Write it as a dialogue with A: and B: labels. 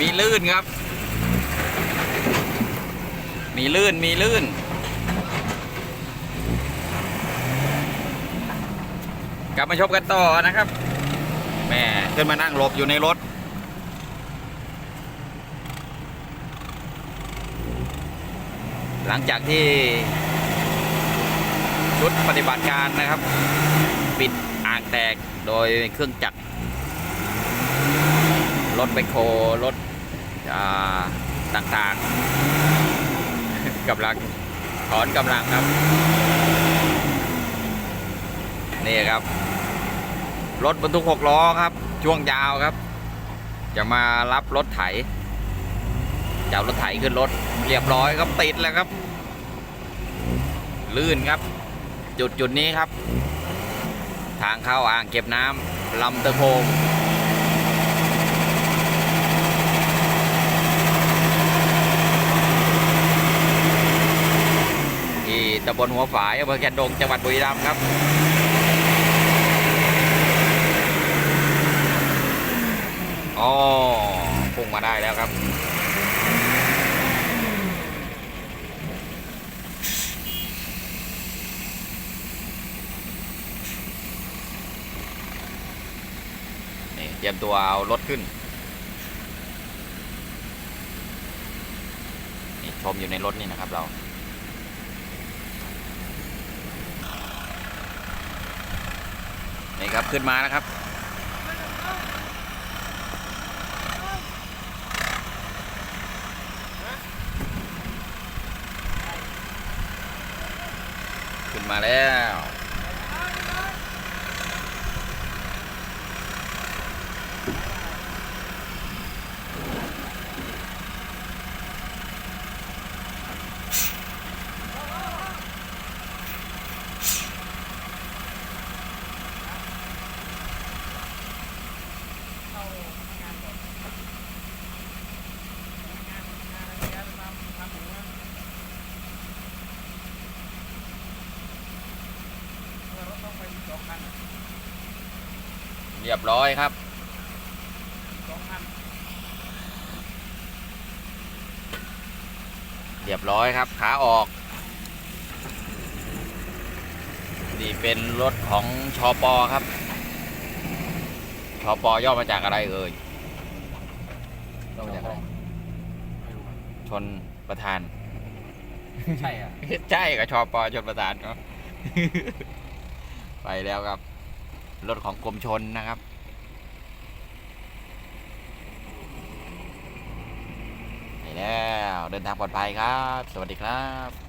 A: มีลื่นครับ มีลื่น มีลื่น กลับมาชมกันต่อนะครับ แม่ขึ้นมานั่งหลบอยู่ในรถ หลังจากที่ชุดปฏิบัติการนะครับ ปิดอ่างแตกโดยเครื่องจักร รถไบโครรถต่างๆกำลังถอนกำลังครับ นี่ครับ รถบรรทุกหกล้อครับ ช่วงยาวครับ จะมารับรถไถจะเอารถไถขึ้นรถเรียบร้อยครับติดแล้วครับ ลื่นครับ จุดจุดนี้ครับ ทางเข้าอ่างเก็บน้ำลำตะโคง ที่ ตำบลหัวฝายอำเภอแคนดงจังหวัดบุรีรัมย์ครับ อ๋อพุ่งมาได้แล้วครับนี่เตรียมตัวเอารถขึ้นนี่ชมอยู่ในรถนี่นะครับเรา นี่ครับขึ้นมานะครับ ขึ้นมาแล้ว เรียบร้อยครับเรียบร้อยครับ ขาออก นี่เป็นรถของชอปอครับ ชอปอย่อมาจากอะไรเอ่ยย่อมาจากอะไรชนประธาน
B: ใช่อะ
A: ใช่กับชอปอชนประธานเนาะ ไปแล้วครับ รถของกรมชนนะครับ ไปแล้ว เดินทางปลอดภัยครับ สวัสดีครับ